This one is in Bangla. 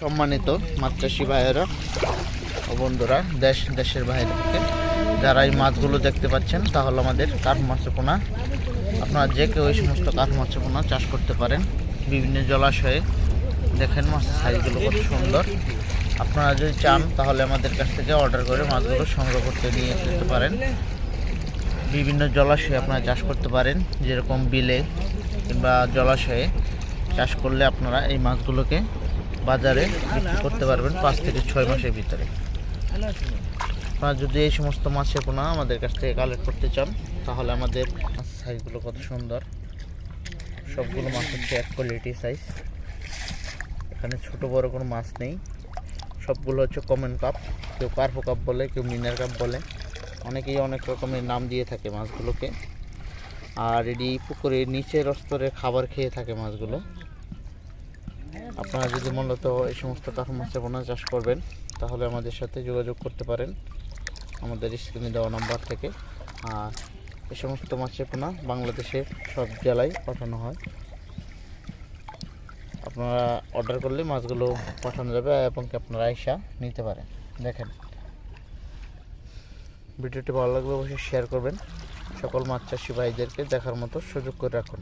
সম্মানিত মাছ চাষি ভাইয়েরা ও বন্ধুরা, দেশ, দেশের বাইরে যারা এই মাছগুলো দেখতে পাচ্ছেন, তাহলে আমাদের কাঠ মাছের পোনা আপনারা যে কেউ এই সমস্ত কাঠ মাছের পোনা চাষ করতে পারেন, বিভিন্ন জলাশয়ে দেখেন মাছের সাইজগুলো কত সুন্দর। আপনারা যদি চান, তাহলে আমাদের কাছ থেকে অর্ডার করে মাছগুলো সংগ্রহ করতে নিয়ে যেতে পারেন। বিভিন্ন জলাশয়ে আপনারা চাষ করতে পারেন, যেরকম বিলে কিংবা জলাশয়ে চাষ করলে আপনারা এই মাছগুলোকে বাজারে বিক্রি করতে পারবেন পাঁচ থেকে ছয় মাসের ভিতরে। আপনারা যদি এই সমস্ত মাছের পোনা আমাদের কাছ থেকে কালেক্ট করতে চান, তাহলে আমাদের মাছের সাইজগুলো কত সুন্দর। সবগুলো মাছ হচ্ছে এক কোয়ালিটি সাইজ এখানে ছোট বড় কোনো মাছ নেই। সবগুলো হচ্ছে কমন কাপ কেউ কার্পো কাপ বলে, কেউ মিনার কাপ বলে। অনেকেই অনেক রকমের নাম দিয়ে থাকে মাছগুলোকে। আর এটি পুকুরের নিচের স্তরে খাবার খেয়ে থাকে মাছগুলো। আপনারা যদি মূলত এই সমস্ত কাঠ মাছের পোনা চাষ করবেন, তাহলে আমাদের সাথে যোগাযোগ করতে পারেন। আমাদের স্ক্রিনে দেওয়া নাম্বার থেকে। আর এই সমস্ত মাছের পোনা বাংলাদেশের সব জেলায় পাঠানো হয়। আপনারা অর্ডার করলে মাছগুলো পাঠানো যাবে এবং আপনারা আয়সা নিতে পারেন। দেখেন। ভিডিওটি ভালো লাগলে অবশ্যই শেয়ার করবেন। সকল মাছ চাষি ভাইদেরকে দেখার মতো সুযোগ করে রাখুন।